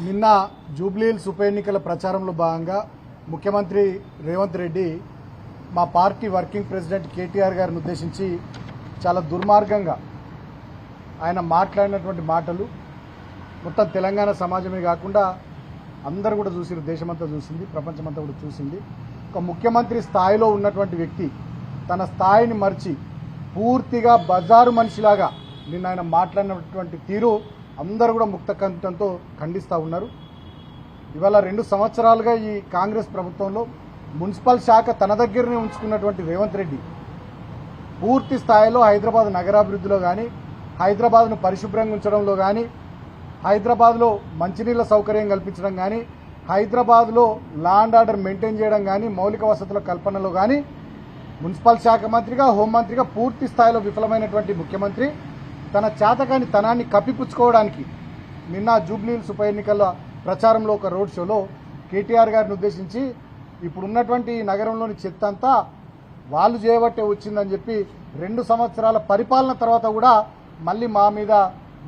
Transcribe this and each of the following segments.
నిన్న జూబ్లీహిల్స్ ఉప ఎన్నికల ప్రచారంలో భాగంగా ముఖ్యమంత్రి రేవంత్ రెడ్డి మా పార్టీ వర్కింగ్ ప్రెసిడెంట్ కేటీఆర్ గారిని ఉద్దేశించి చాలా దుర్మార్గంగా ఆయన మాట్లాడినటువంటి మాటలు మొత్తం తెలంగాణ సమాజమే కాకుండా అందరూ కూడా చూసిరు దేశమంతా చూసింది ప్రపంచమంతా కూడా చూసింది. ఒక ముఖ్యమంత్రి స్థాయిలో ఉన్నటువంటి వ్యక్తి తన స్థాయిని మర్చి పూర్తిగా బజారు మనిషిలాగా నిన్న ఆయన మాట్లాడినటువంటి తీరు అందరూ కూడా ముక్త కంఠంతో ఖండిస్తూ ఉన్నారు. ఇవాళ రెండు సంవత్సరాలుగా ఈ కాంగ్రెస్ ప్రభుత్వంలో మున్సిపల్ శాఖ తన దగ్గరనే ఉంచుకున్నటువంటి రేవంత్ రెడ్డి పూర్తి స్థాయిలో హైదరాబాద్ నగరాభివృద్ధిలో కానీ హైదరాబాద్ను పరిశుభ్రంగా ఉంచడంలో కానీ హైదరాబాద్లో మంచినీళ్ళ సౌకర్యం కల్పించడం కానీ హైదరాబాద్లో లాండ్ ఆర్డర్ మెయింటైన్ చేయడం కానీ మౌలిక వసతుల కల్పనలో కానీ మున్సిపల్ శాఖ మంత్రిగా హోంమంత్రిగా పూర్తి స్థాయిలో విఫలమైనటువంటి ముఖ్యమంత్రి తన చేతకాని తనాన్ని కప్పిపుచ్చుకోవడానికి నిన్న జూబ్లీహిల్స్ ఉప ఎన్నికల ప్రచారంలో ఒక రోడ్ షోలో కేటీఆర్ గారిని ఉద్దేశించి ఇప్పుడున్నటువంటి ఈ నగరంలోని చెత్త అంతా వాళ్ళు చేయబట్టే వచ్చిందని చెప్పి రెండు సంవత్సరాల పరిపాలన తర్వాత కూడా మళ్ళీ మా మీద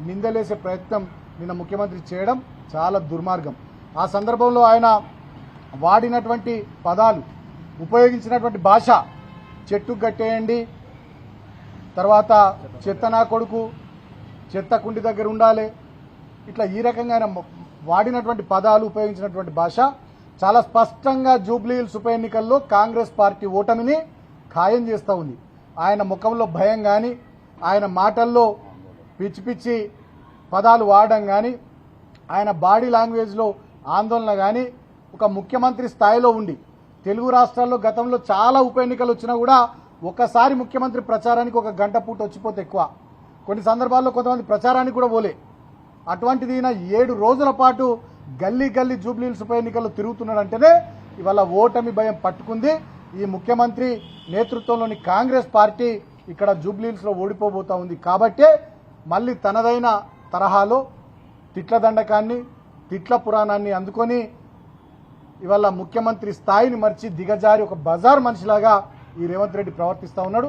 నిందలేసే ప్రయత్నం నిన్న ముఖ్యమంత్రి చేయడం చాలా దుర్మార్గం. ఆ సందర్భంలో ఆయన వాడినటువంటి పదాలు ఉపయోగించినటువంటి భాష చెట్టు కట్టేయండి తర్వాత చెత్త నా కొడుకు చెత్త కుండి దగ్గర ఉండాలి. ఇట్లా ఈ రకంగా ఆయన వాడినటువంటి పదాలు ఉపయోగించినటువంటి భాష చాలా స్పష్టంగా జూబ్లీహిల్స్ ఉప ఎన్నికల్లో కాంగ్రెస్ పార్టీ ఓటమిని ఖాయం చేస్తూ ఉంది. ఆయన ముఖంలో భయం కానీ ఆయన మాటల్లో పిచ్చి పిచ్చి పదాలు వాడడం కానీ ఆయన బాడీ లాంగ్వేజ్లో ఆందోళన కానీ ఒక ముఖ్యమంత్రి స్థాయిలో ఉండి తెలుగు రాష్ట్రాల్లో గతంలో చాలా ఉప ఎన్నికలు వచ్చినా కూడా ఒకసారి ముఖ్యమంత్రి ప్రచారానికి ఒక గంట పూట వచ్చిపోతే ఎక్కువ. కొన్ని సందర్భాల్లో కొంతమంది ప్రచారానికి కూడా పోలే. అటువంటిది ఈయన ఏడు రోజుల పాటు గల్లీ గల్లీ జూబ్లీహిల్స్ ఉప ఎన్నికల్లో తిరుగుతున్నాడంటేనే ఇవాళ ఓటమి భయం పట్టుకుంది. ఈ ముఖ్యమంత్రి నేతృత్వంలోని కాంగ్రెస్ పార్టీ ఇక్కడ జూబ్లీహిల్స్లో ఓడిపోబోతా ఉంది. కాబట్టే మళ్ళీ తనదైన తరహాలో తిట్ల దండకాన్ని తిట్ల పురాణాన్ని అందుకొని ఇవాళ ముఖ్యమంత్రి స్థాయిని మర్చి దిగజారి ఒక బజార్ మనిషిలాగా ఈ రేవంత్ రెడ్డి ప్రవర్తిస్తూ ఉన్నాడు.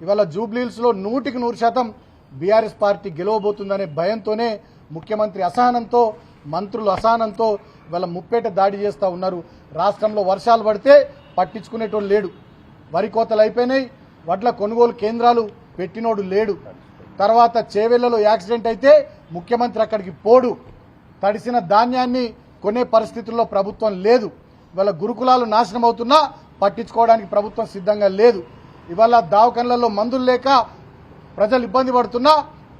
ఇవాళ జూబ్లీహిల్స్లో నూటికి నూరు శాతం బీఆర్ఎస్ పార్టీ గెలవబోతుందనే భయంతోనే ముఖ్యమంత్రి అసహనంతో మంత్రులు అసహనంతో ఇవాళ ముప్పేట దాడి చేస్తూ ఉన్నారు. రాష్ట్రంలో వర్షాలు పడితే పట్టించుకునేటోడు లేడు. వరి కోతలు అయిపోయినాయి వడ్ల కొనుగోలు కేంద్రాలు పెట్టినోడు లేడు. తర్వాత చేవెళ్ళలో యాక్సిడెంట్ అయితే ముఖ్యమంత్రి అక్కడికి పోడు. తడిసిన ధాన్యాన్ని కొనే పరిస్థితుల్లో ప్రభుత్వం లేదు. ఇవాళ గురుకులాలు నాశనం అవుతున్నా పట్టించుకోవడానికి ప్రభుత్వం సిద్ధంగా లేదు. ఇవాళ దావకన్లలో మందులు లేక ప్రజలు ఇబ్బంది పడుతున్నా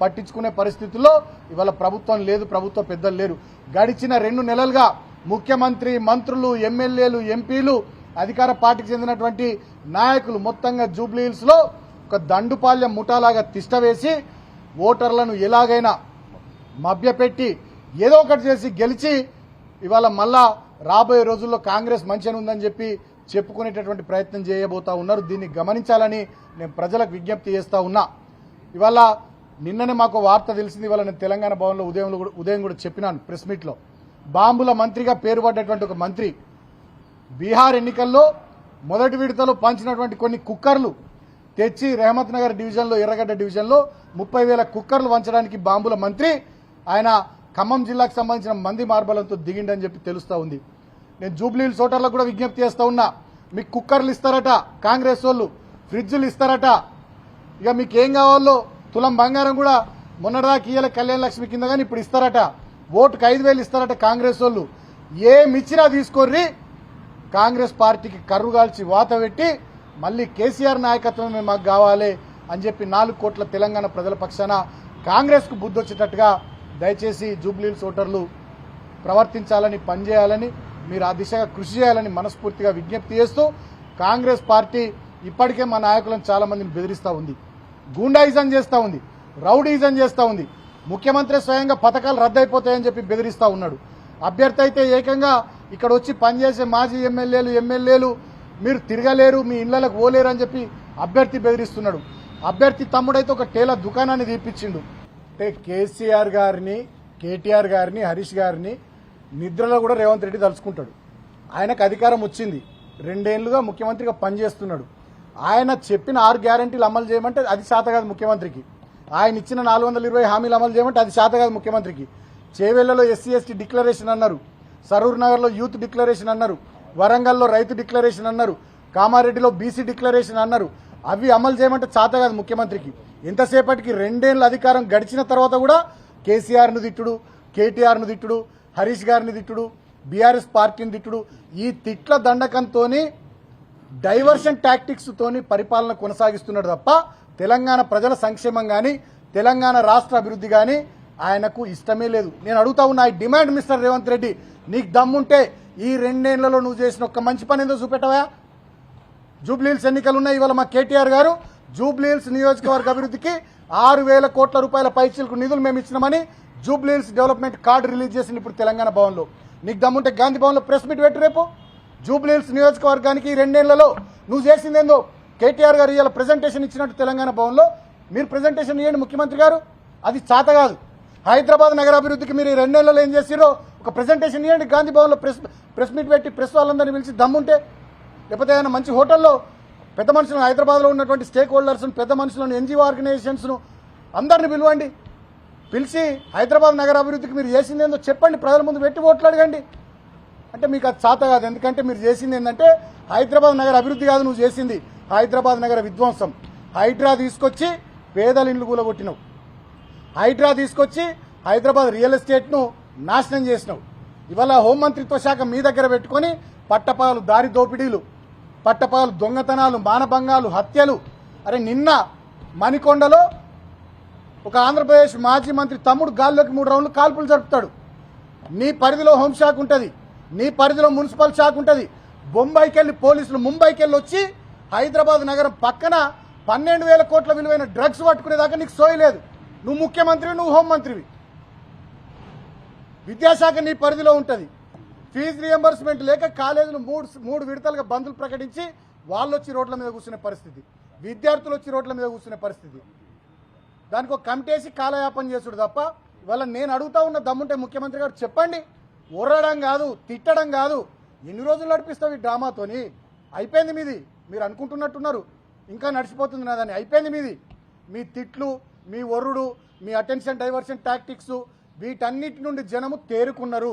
పట్టించుకునే పరిస్థితుల్లో ఇవాళ ప్రభుత్వం లేదు ప్రభుత్వ పెద్దలు లేరు. గడిచిన రెండు నెలలుగా ముఖ్యమంత్రి మంత్రులు ఎమ్మెల్యేలు ఎంపీలు అధికార పార్టీకి చెందినటువంటి నాయకులు మొత్తంగా జూబ్లీహిల్స్లో ఒక దండుపాల్యం ముఠాలాగా తిష్టవేసి ఓటర్లను ఎలాగైనా మభ్యపెట్టి ఏదో ఒకటి చేసి గెలిచి ఇవాళ మళ్ళా రాబోయే రోజుల్లో కాంగ్రెస్ మంచిగా ఉందని చెప్పి చెప్పుకునేటటువంటి ప్రయత్నం చేయబోతా ఉన్నారు. దీన్ని గమనించాలని నేను ప్రజలకు విజ్ఞప్తి చేస్తా ఉన్నా. ఇవాళ నిన్ననే మాకు వార్త తెలిసింది. ఇవాళ నేను తెలంగాణ భవన్లో ఉదయం కూడా- ఉదయం కూడా చెప్పినాను ప్రెస్ మీట్లో. బాంబుల మంత్రిగా పేరు పడ్డటువంటి ఒక మంత్రి బీహార్ ఎన్నికల్లో మొదటి విడతలో పంచినటువంటి కొన్ని కుక్కర్లు తెచ్చి రెహమత్ నగర్ డివిజన్లో ఎర్రగడ్డ డివిజన్లో ముప్పై వేల కుక్కర్లు వంచడానికి బాంబుల మంత్రి. ఆయన ఖమ్మం జిల్లాకు సంబంధించిన మంది మార్బలంతో దిగిండని చెప్పి తెలుస్తూ ఉంది. నేను జూబ్లీ సోటర్లకు కూడా విజ్ఞప్తి చేస్తా ఉన్నా. మీకు కుక్కర్లు ఇస్తారట కాంగ్రెస్ వాళ్ళు ఫ్రిడ్జ్లు ఇస్తారట. ఇక మీకు ఏం కావాలో తులం బంగారం కూడా మొన్నటిదాకా ఇయ్యాల కళ్యాణ లక్ష్మి కింద కానీ ఇప్పుడు ఇస్తారట. ఓటుకు ఐదు వేలు ఇస్తారట కాంగ్రెస్ వాళ్ళు. ఏమిచ్చినా తీసుకొర్రి. కాంగ్రెస్ పార్టీకి కర్రు కాల్చి వాత పెట్టి మళ్ళీ కేసీఆర్ నాయకత్వమే మాకు కావాలి అని చెప్పి నాలుగు కోట్ల తెలంగాణ ప్రజల పక్షాన కాంగ్రెస్కు బుద్ధి వచ్చేటట్టుగా దయచేసి జూబ్లీహిల్స్ ఓటర్లు ప్రవర్తించాలని పనిచేయాలని మీరు ఆ దిశగా కృషి చేయాలని మనస్ఫూర్తిగా విజ్ఞప్తి చేస్తూ కాంగ్రెస్ పార్టీ ఇప్పటికే మా నాయకులను చాలా మందిని బెదిరిస్తూ ఉంది. గూండాయిజం చేస్తూ ఉంది. రౌడీజం చేస్తూ ఉంది. ముఖ్యమంత్రి స్వయంగా పథకాలు రద్దయిపోతాయని చెప్పి బెదిరిస్తూ ఉన్నాడు. అభ్యర్థి అయితే ఏకంగా ఇక్కడ వచ్చి పనిచేసే మాజీ ఎమ్మెల్యేలు ఎమ్మెల్యేలు మీరు తిరగలేరు మీ ఇళ్ళకు పోలేరు అని చెప్పి అభ్యర్థి బెదిరిస్తున్నాడు. అభ్యర్థి తమ్ముడైతే ఒక టేల దుకాణాన్ని తీపిచ్చిండు. అంటే కేసీఆర్ గారిని కేటీఆర్ గారిని హరీష్ గారిని నిద్రలో కూడా రేవంత్ రెడ్డి తలుచుకుంటాడు. ఆయనకు అధికారం వచ్చింది. రెండేళ్ళుగా ముఖ్యమంత్రిగా పనిచేస్తున్నాడు. ఆయన చెప్పిన ఆరు గ్యారంటీలు అమలు చేయమంటే అది శాత కాదు ముఖ్యమంత్రికి. ఆయన ఇచ్చిన నాలుగు వందల ఇరవై హామీలు అమలు చేయమంటే అది శాత కాదు ముఖ్యమంత్రికి. చేవెళ్ళలో ఎస్సీ ఎస్టీ డిక్లరేషన్ అన్నారు. సరూర్ నగర్లో యూత్ డిక్లరేషన్ అన్నారు. వరంగల్లో రైతు డిక్లరేషన్ అన్నారు. కామారెడ్డిలో బీసీ డిక్లరేషన్ అన్నారు. అవి అమలు చేయమంటే చాత కాదు ముఖ్యమంత్రికి. ఎంతసేపటికి రెండేళ్ళ అధికారం గడిచిన తర్వాత కూడా కేసీఆర్ను తిట్టుడు కేటీఆర్ను తిట్టుడు హరీష్ గారిని తిట్టుడు బీఆర్ఎస్ పార్టీని తిట్టుడు. ఈ తిట్ల దండకంతోని డైవర్షన్ టాక్టిక్స్ తోని పరిపాలన కొనసాగిస్తున్నాడు తప్ప తెలంగాణ ప్రజల సంక్షేమం కానీ తెలంగాణ రాష్ట్ర అభివృద్ధి కానీ ఆయనకు ఇష్టమే లేదు. నేను అడుగుతా ఉన్నా I demand mister Revanth Reddy నీకు దమ్ముంటే ఈ రెండేళ్ళలో నువ్వు చేసిన ఒక్క మంచి పని ఏదో చూపెట్టవా? జూబ్లీహిల్స్ ఎన్నికలు ఉన్నాయి ఇవాళ మా కేటీఆర్ గారు జూబ్లీహిల్స్ నియోజకవర్గ అభివృద్ధికి ఆరు వేల కోట్ల రూపాయల పైచీలకు నిధులు మేము ఇచ్చినామని జూబ్లీహిల్స్ డెవలప్మెంట్ కార్డు రిలీజ్ చేసింది ఇప్పుడు తెలంగాణ భవన్లో. నీకు దమ్ముంటే గాంధీ భవన్లో ప్రెస్ మీట్ పెట్టి రేపు. జూబ్లీహిల్స్ నియోజకవర్గానికి రెండేళ్ళలో నువ్వు చేసిందేందో కేటీఆర్ గారు ఇవాళ ప్రెజెంటేషన్ ఇచ్చినట్టు తెలంగాణ భవన్లో. మీరు ప్రెజెంటేషన్ ఇవ్వండి ముఖ్యమంత్రి గారు. అది చాత కాదు. హైదరాబాద్ నగరాభివృద్ధికి మీరు ఈ రెండేళ్ళలో ఏం చేసిరో ఒక ప్రెజెంటేషన్ ఇవ్వండి గాంధీ భవన్లో ప్రెస్ ప్రెస్ మీట్ పెట్టి ప్రెస్ వాళ్ళందరినీ పిలిచి దమ్ముంటే. లేకపోతే ఏదైనా మంచి హోటల్లో పెద్ద మనుషులను హైదరాబాద్లో ఉన్నటువంటి స్టేక్ హోల్డర్స్ను పెద్ద మనుషులను ఎన్జిఓ ఆర్గనైజేషన్స్ను అందరిని పిలవండి. పిలిచి హైదరాబాద్ నగర అభివృద్ధికి మీరు చేసింది ఏందో చెప్పండి. ప్రజల ముందు పెట్టి ఓట్లు అడగండి. అంటే మీకు అది చాత కాదు. ఎందుకంటే మీరు చేసింది ఏంటంటే హైదరాబాద్ నగర అభివృద్ధి కాదు నువ్వు చేసింది హైదరాబాద్ నగర విధ్వంసం. హైడ్రా తీసుకొచ్చి పేదల ఇండ్లు కూలగొట్టినావు. హైడ్రా తీసుకొచ్చి హైదరాబాద్ రియల్ ఎస్టేట్ను నాశనం చేసినావు. ఇవాళ హోంమంత్రిత్వ శాఖ మీ దగ్గర పెట్టుకొని పట్టపాలు దారి దోపిడీలు పట్టపాలు దొంగతనాలు మానభంగాలు హత్యలు. అరే నిన్న మణికొండలో ఒక ఆంధ్రప్రదేశ్ మాజీ మంత్రి తమ్ముడు గాల్లోకి మూడు రౌండ్లు కాల్పులు జరుపుతాడు. నీ పరిధిలో హోంశాఖ ఉంటుంది. నీ పరిధిలో మున్సిపల్ శాఖ ఉంటుంది. బొంబాయికి వెళ్ళి పోలీసులు ముంబైకి వెళ్ళి వచ్చి హైదరాబాద్ నగరం పక్కన పన్నెండు వేల కోట్ల విలువైన డ్రగ్స్ పట్టుకునేదాకా నీకు సోయలేదు నువ్వు ముఖ్యమంత్రివి నువ్వు హోంమంత్రివి విద్యాశాఖ నీ పరిధిలో ఉంటుంది. ఫీజు రియంబర్స్మెంట్ లేక కాలేజీలు మూడు మూడు విడతలుగా బందులు ప్రకటించి వాళ్ళు వచ్చి రోడ్ల మీద కూర్చునే పరిస్థితి. విద్యార్థులు వచ్చి రోడ్ల మీద కూర్చునే పరిస్థితి. దానికి ఒక కమిటీ కాలయాపన చేసుడు తప్ప ఇవాళ నేను అడుగుతా ఉన్న దమ్ముంటే ముఖ్యమంత్రి గారు చెప్పండి. ఉర్రడం కాదు తిట్టడం కాదు. ఎన్ని రోజులు నడిపిస్తావు ఈ డ్రామాతోని. అయిపోయింది మీది. మీరు అనుకుంటున్నట్టున్నారు. ఇంకా నడిచిపోతుంది నాదని అయిపోయింది మీది. మీ తిట్లు మీ ఒర్రుడు మీ అటెన్షన్ డైవర్షన్ టాక్టిక్స్ వీటన్నిటి నుండి జనము తేరుకున్నారు.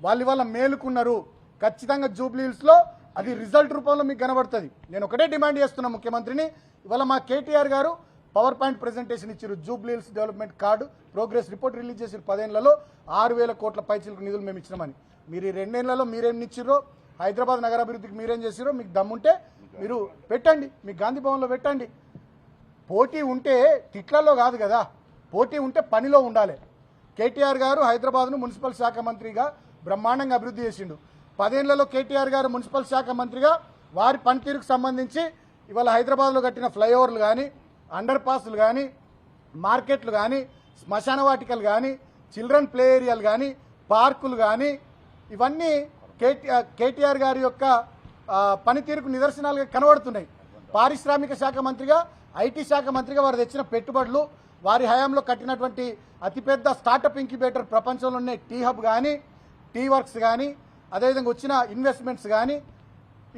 వాళ్ళు ఇవాళ మేలుకున్నారు. ఖచ్చితంగా జూబ్లీహిల్స్లో అది రిజల్ట్ రూపంలో మీకు కనబడుతుంది. నేను ఒకటే డిమాండ్ చేస్తున్నా ముఖ్యమంత్రిని. ఇవాళ మా కేటీఆర్ గారు పవర్ పాయింట్ ప్రెజెంటేషన్ ఇచ్చారు Jubilee Hills development card progress report release చేసిన పదేళ్ళలో. ఆరు వేల కోట్ల పైచీలకు నిధులు మేము ఇచ్చినామని. మీరు ఈ రెండేళ్ళలో మీరేం ఇచ్చిర్రో? హైదరాబాద్ నగరాభివృద్ధికి మీరేం చేసిరో మీకు దమ్ముంటే మీరు పెట్టండి. మీ గాంధీ భవన్లో పెట్టండి. పోటీ ఉంటే తిట్లలో కాదు కదా. పోటీ ఉంటే పనిలో ఉండాలి. కేటీఆర్ గారు హైదరాబాద్ను మున్సిపల్ శాఖ మంత్రిగా బ్రహ్మాండంగా అభివృద్ధి చేసిండు. పదేళ్ళలో కేటీఆర్ గారు మున్సిపల్ శాఖ మంత్రిగా వారి పనితీరుకు సంబంధించి ఇవాళ హైదరాబాద్లో కట్టిన ఫ్లైఓవర్లు కానీ అండర్ పాస్లు కానీ మార్కెట్లు కానీ శ్మశాన వాటికలు కానీ చిల్డ్రన్ ప్లే ఏరియాలు కానీ పార్కులు కానీ ఇవన్నీ కేటీఆర్ కేటీఆర్ గారి యొక్క పనితీరుకు నిదర్శనాలుగా కనబడుతున్నాయి. పారిశ్రామిక శాఖ మంత్రిగా ఐటీ శాఖ మంత్రిగా వారు తెచ్చిన పెట్టుబడులు వారి హయాంలో కట్టినటువంటి అతిపెద్ద స్టార్టప్ ఇంక్యుబేటర్ ప్రపంచంలోనే టీ హబ్ కానీ టీ వర్క్స్ కానీ అదేవిధంగా వచ్చిన ఇన్వెస్ట్మెంట్స్ కానీ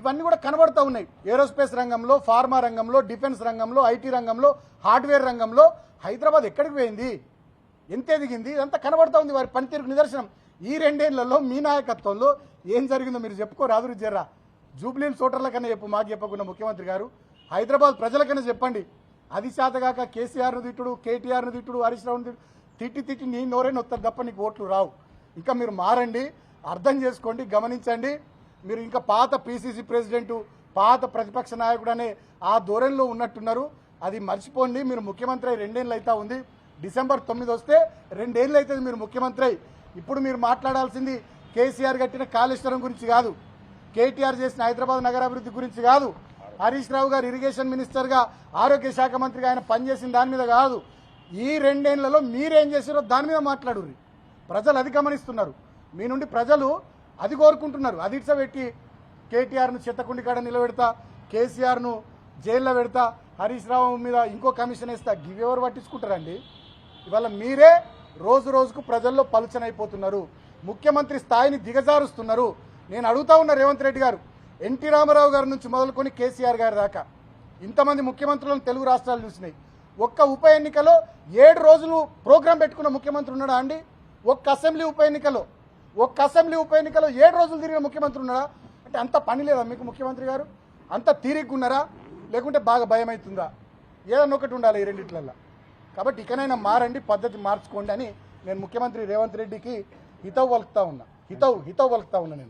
ఇవన్నీ కూడా కనబడుతూ ఉన్నాయి. ఏరోస్పేస్ రంగంలో ఫార్మా రంగంలో డిఫెన్స్ రంగంలో ఐటీ రంగంలో హార్డ్వేర్ రంగంలో హైదరాబాద్ ఎక్కడికి పోయింది? ఎంత ఎదిగింది? ఇదంతా కనబడుతూ ఉంది వారి పనితీరుకు నిదర్శనం. ఈ రెండేళ్ళలో మీ నాయకత్వంలో ఏం జరిగిందో మీరు చెప్పుకోరాదు జర్రా. జూబ్లీన్ సోటర్ల కన్నా చెప్పు మాకు చెప్పకుండా ముఖ్యమంత్రి గారు. హైదరాబాద్ ప్రజలకన్నా చెప్పండి. అది చేతగాక కేసీఆర్ను తిట్టుడు కేటీఆర్ను తిట్టుడు హరీష్ రావును తిట్టి తిట్టి నీ నోరే నొత్తారు తప్ప నీకు ఓట్లు రావు. ఇంకా మీరు మారండి అర్థం చేసుకోండి గమనించండి. మీరు ఇంకా పాత పీసీసీ ప్రెసిడెంట్ పాత ప్రతిపక్ష నాయకుడు అనే ఆ ధోరణిలో ఉన్నట్టున్నారు. అది మర్చిపోండి మీరు ముఖ్యమంత్రి అయి రెండేళ్ళు అయితే ఉంది. డిసెంబర్ తొమ్మిది వస్తే రెండేళ్ళు అవుతుంది మీరు ముఖ్యమంత్రి అయి. ఇప్పుడు మీరు మాట్లాడాల్సింది కేసీఆర్ కట్టిన కాళేశ్వరం గురించి కాదు. కేటీఆర్ చేసిన హైదరాబాద్ నగరాభివృద్ధి గురించి కాదు. హరీష్ రావు గారు ఇరిగేషన్ మినిస్టర్గా ఆరోగ్య శాఖ మంత్రిగా ఆయన పనిచేసిన దాని మీద కాదు. ఈ రెండేళ్ళలో మీరేం చేశారో దాని మీద మాట్లాడు ప్రజలు అది గమనిస్తున్నారు. మీ నుండి ప్రజలు అది కోరుకుంటున్నారు. అది పెట్టి కేటీఆర్ను చెత్తకుండి కాడ నిలబెడతా కేసీఆర్ను జైల్లో పెడతా హరీష్ రావు మీద ఇంకో కమిషన్ వేస్తా గివెవరు ఎవరు పట్టించుకుంటారండి? ఇవాళ మీరే రోజు రోజుకు ప్రజల్లో పలుచనైపోతున్నారు. ముఖ్యమంత్రి స్థాయిని దిగజారుస్తున్నారు. నేను అడుగుతా ఉన్న రేవంత్ రెడ్డి గారు ఎన్టీ రామారావు గారి నుంచి మొదలుకొని కేసీఆర్ గారి దాకా. ఇంతమంది ముఖ్యమంత్రులను తెలుగు రాష్ట్రాలు చూసినాయి. ఒక్క ఉప ఎన్నికలో ఏడు రోజులు ప్రోగ్రాం పెట్టుకున్న ముఖ్యమంత్రి ఉన్నాడా అండి? ఒక్క అసెంబ్లీ ఉప ఎన్నికలో ఒక్క అసెంబ్లీ ఉప ఎన్నికలో ఏడు రోజులు తిరిగిన ముఖ్యమంత్రి ఉన్నారా అంటే అంత పని లేదా మీకు ముఖ్యమంత్రి గారు? అంత తీరిగ్గున్నారా లేకుంటే బాగా భయం అవుతుందా ఏదన్నా ఒకటి ఉండాలి ఈ రెండిట్లల్లో. కాబట్టి ఇకనైనా మారండి పద్ధతి మార్చుకోండి అని నేను ముఖ్యమంత్రి రేవంత్ రెడ్డికి హితవు పలుకుతా ఉన్నా. హితవు హితవు పలుకుతా ఉన్నా నేను.